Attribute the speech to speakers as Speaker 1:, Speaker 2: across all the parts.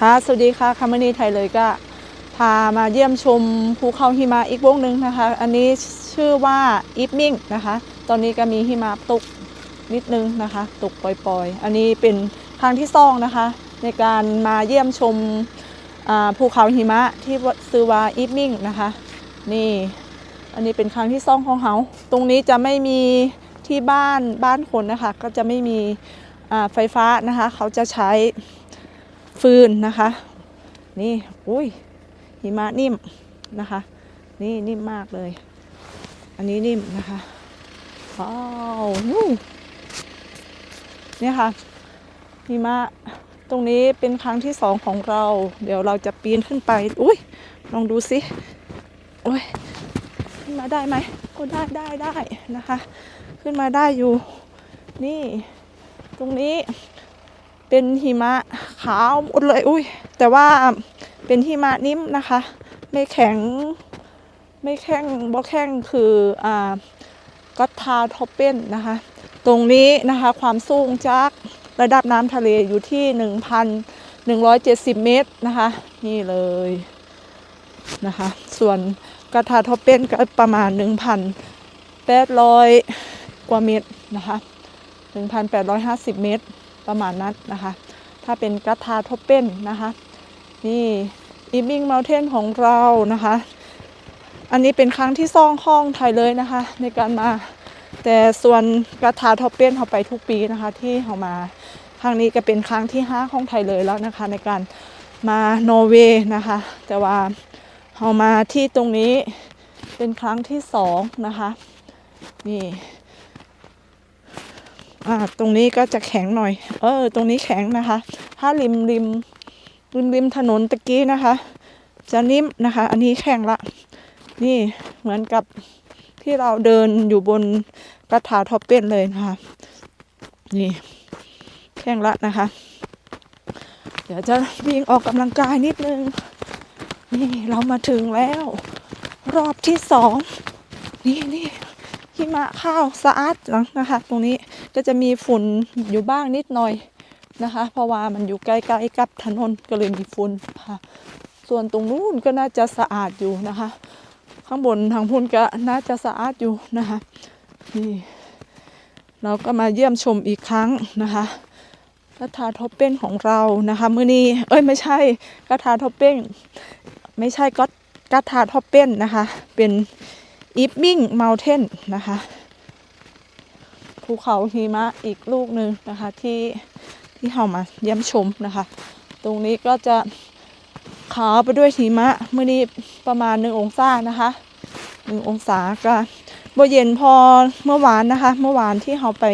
Speaker 1: ค่ะ สวัสดีค่ะคามานีไทยเลยก็ พามาเยี่ยมชมภูเขาหิมะอีกวงหนึ่งนะคะ อันนี้ชื่อว่าอีฟมิ่งนะคะ ตอนนี้ก็มีหิมะตกนิดนึงนะคะ ตกปล่อยๆ อันนี้เป็นครั้งที่สองนะคะ ในการมาเยี่ยมชมภูเขาหิมะที่ซื้อว่าอีฟมิ่งนะคะ นี่ อันนี้เป็นครั้งที่สองของเขาตรงนี้จะไม่มีที่บ้านบ้านคนนะคะ ก็จะไม่มีไฟฟ้านะคะ เขาจะใช้ ฟืนนะคะ นี่อุ้ยหิมะนิ่มนะคะ นี่นิ่มมากเลย อันนี้นิ่มนะคะว้าวนู่นเนี่ยค่ะหิมะตรงนี้เป็นครั้งที่สองของเรา เดี๋ยวเราจะปีนขึ้นไป อุ้ยลองดูสิโอ้ยขึ้นมาได้ไหมก็ได้ได้ได้นะคะ ขึ้นมาได้อยู่ นี่ ตรงนี้ เป็นหิมะขาวหมดเลยอุ้ยแต่ว่าเป็นหิมะนิ่มนะคะ ไม่แข็งไม่แข็งบ่แข็งคืออ่ากัตทาท็อปเปนนะคะ ตรงนี้นะคะความสูงจากระดับน้ำทะเลอยู่ที่ 1,170 เมตรนะคะ นี่เลยนะคะ ส่วนกระทาท็อปเปนก็ประมาณ 1,800 กว่าเมตรนะคะ 1,850 เมตร ประมาณนั้นนะคะ ถ้าเป็นกระทาท็อปเปนนะคะ นี่อีบิงเมลเทนของเรานะคะ อันนี้เป็นครั้งที่สองของไทยเลยนะคะ ในการมา แต่ส่วนกระทาท็อปเปนเขาไปทุกปีนะคะ ที่เขามาครั้งนี้ก็เป็นครั้งที่ห้าของไทยเลยแล้วนะคะ ในการมาโนเวย์นะคะ แต่ว่าเขามาที่ตรงนี้เป็นครั้งที่สองนะคะ นี่ อ่าตรงนี้ก็จะแข็งหน่อย เออ ตรงนี้แข็งนะคะ ถ้าริมริมริมริมถนนตะกี้นะคะ จะนิ่มนะคะ อันนี้แข็งละ นี่เหมือนกับที่เราเดินอยู่บนกระถาท็อปเป็นเลยนะคะ นี่แข็งละนะคะ เดี๋ยวจะวิ่งออกกำลังกายนิดนึง นี่เรามาถึงแล้ว รอบที่สอง นี่นี่ หิมะข้าวสะอาดแล้วนะคะ ตรงนี้ก็จะมีฝุ่นอยู่บ้างนิดหน่อยนะคะ เพราะว่ามันอยู่ใกล้ๆกับถนนก็เลยมีฝุ่นค่ะ ส่วนตรงนู้นก็น่าจะสะอาดอยู่นะคะ ข้างบนทางพุ่นก็น่าจะสะอาดอยู่นะคะนี่เราก็มาเยี่ยมชมอีกครั้งนะคะกระทาท็อปเป้นของเรานะคะมือนี้เอ้ยไม่ใช่กระทาท็อปเป้นไม่ใช่ก็กระทาท็อปเป้นนะคะ เป็น อีฟมิ่งเมลเทนนะคะภูเขาหิมะอีกลูกหนึ่งนะคะที่ที่เรามาเยี่ยมชมนะคะ ตรงนี้ก็จะขาวไปด้วยหิมะเมื้อนี้ประมาณหนึ่งองศานะคะหนึ่งองศาก็บ่เย็นพอเมื่อวานนะคะ เมื่อวานที่เราไป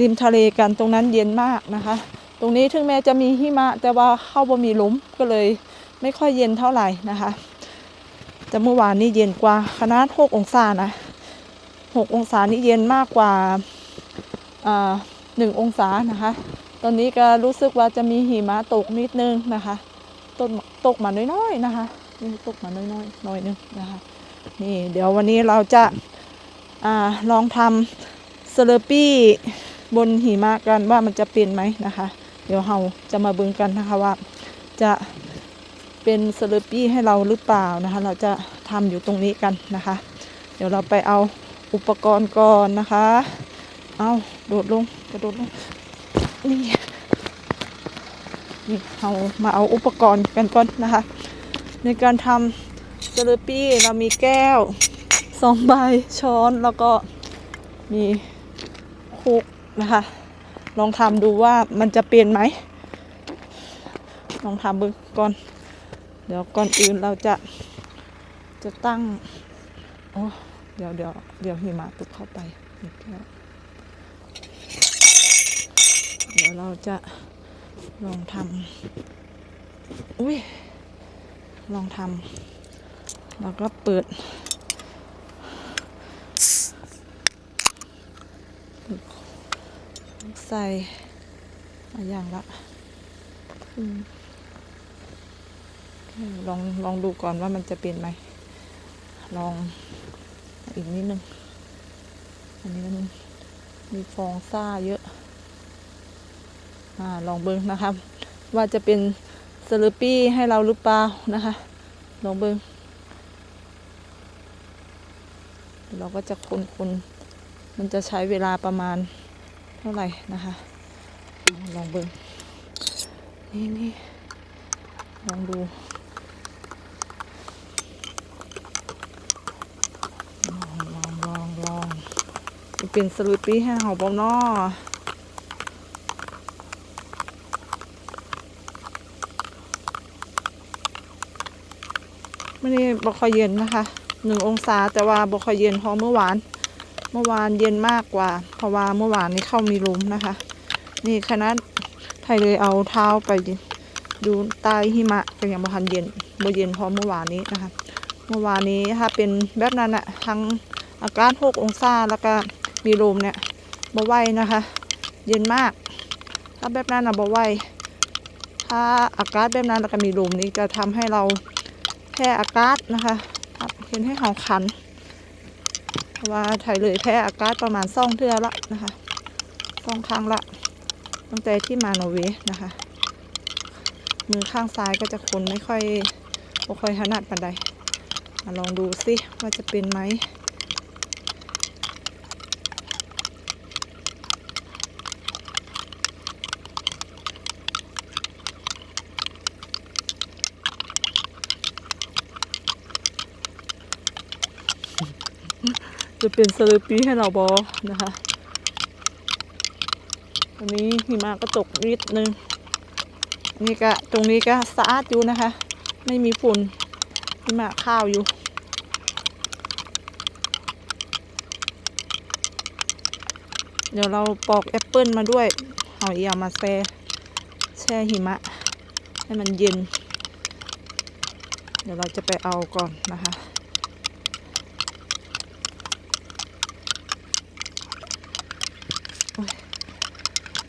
Speaker 1: ริมทะเลกันตรงนั้นเย็นมากนะคะ ตรงนี้ถึงแม้จะมีหิมะแต่ว่าเข้าบ่มีลุมก็เลยไม่ค่อยเย็นเท่าไหร่นะคะ แต่เมื่อวานนี้เย็นกว่าขนาด6องศานะ6องศานี่เย็นมากกว่าหนึ่งองศานะคะ ตอนนี้ก็รู้สึกว่าจะมีหิมะตกนิดนึงนะคะตกตกมาน้อยๆนะคะนี่ตกมาน้อยๆหน่อยนึงนะคะนี่เดี๋ยววันนี้เราจะอาลองทำสเลล์ปี้บนหิมะกันว่ามันจะเป็นไหมนะคะ เดี๋ยวเราจะมาเบิ่งกันนะคะว่าจะ เป็นสเลอปี้ให้เราหรือเปล่านะคะ เราจะทำอยู่ตรงนี้กันนะคะ เดี๋ยวเราไปเอาอุปกรณ์ก่อนนะคะ เอาโดดลงกระโดดลงนี่นี่เรามาเอาอุปกรณ์กันก่อนนะคะ ในการทำสเลปี้เรามีแก้วสองใบช้อนแล้วก็มีคุกนะคะ ลองทำดูว่ามันจะเปลี่ยนไหม ลองทำเบึงก่อน เดี๋ยวก่อนอื่นเราจะจะตั้ง โอ้เดี๋ยวเดี๋ยวเดี๋ยวหิมะตกเข้าไปในแก้วเดี๋ยวเราจะลองทำอุ้ยลองทำแล้วก็เปิดใส่อย่างละอืม ลองลองดูก่อนว่ามันจะเป็นไหม ลองอีกนิดนึง อันนี้มันมีฟองซ่าเยอะ อ่า ลองเบิ้งนะครับว่าจะเป็นสลอปี้ให้เราหรือเปล่านะคะ ลองเบิงเราก็จะคนคนมันจะใช้เวลาประมาณเท่าไหร่นะคะ ลองเบิงนี่นี่ลองดู ลองลองลองลองจะ เป็นสลูปี้ให้เขาบอมนอไม่ได้บอคอยเย็นนะคะหนึ่งองศาแต่ว่าบอคอยเย็นพราะเมื่อวาน เมื่อวานเย็นมากกว่า เพราะว่าเมื่อวานนี้เข้ามีลมนะคะ นี่คณะไทยเลยเอาเท้าไปดูใต้หิมะก็ยังบ่ทันเย็นบ่เย็นพราะเมื่อวานนี้นะคะ เมื่อวานนี้ถ้าเป็นแบบนั้นอะทั้งอากาศ6องศาแล้วก็ มีลมเนี่ยบ่ไหวนะคะ เย็นมาก ถ้าแบบนั้นอะบ่ไหวถ้าอากาศแบบนั้นแล้วก็มีลมนี้จะทำให้เราแพ้อากาศนะคะเห็นให้เห่าคันเพราะว่าไทยเลยแพ้อากาศประมาณซ่องเทื่อละนะคะซ่องครั้งละตั้งแต่ที่มาโนเวนะคะ มือข้างซ้ายก็จะคนไม่ค่อยบ่ค่อยถนัดปานใดมาลองดูสิว่าจะเป็นไหม จะเป็นสลือปีให้เราบอนะคะอันนี้หิมะก็ตกนิดนึงนนี้ก็ตรงนี้ก็สะอาดอยู่นะคะ ไม่มีฝุ่นหิมะข้าวอยู่เดี๋ยวเราปอกแอปเปิลมาด้วยเอาเอียมาแช่แช่หิมะ ให้มันเย็น เดี๋ยวเราจะไปเอาก่อนนะคะ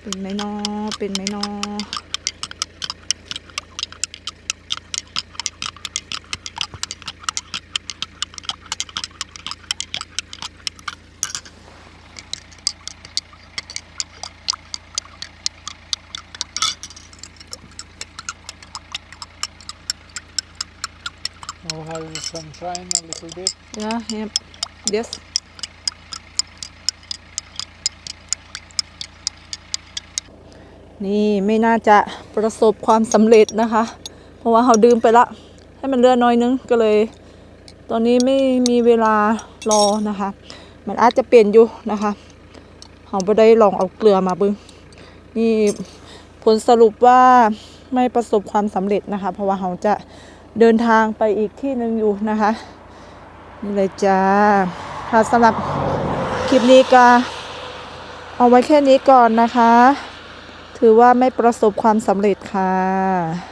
Speaker 1: เป็นไหมนอเป็นไหมนอ
Speaker 2: Now having sunshine a little bit.
Speaker 1: Yeah, yep. Yes. นี่ไม่น่าจะประสบความสำเร็จนะคะ เพราะว่าเขาดื่มไปละ ให้มันเลือน้อยนึงก็เลย ตอนนี้ไม่มีเวลารอนะคะ มันอาจจะเปลี่ยนอยู่นะคะเขาไม่ได้ลองเอาเกลือมาบึงนี่ผลสรุปว่าไม่ประสบความสำเร็จนะคะ เพราะว่าเขาจะเดินทางไปอีกที่หนึ่งอยู่นะคะนี่เลยจ้าค่ะสำหรับคลิปนี้ก็เอาไว้แค่นี้ก่อนนะคะ ถือว่าไม่ประสบความสำเร็จค่ะ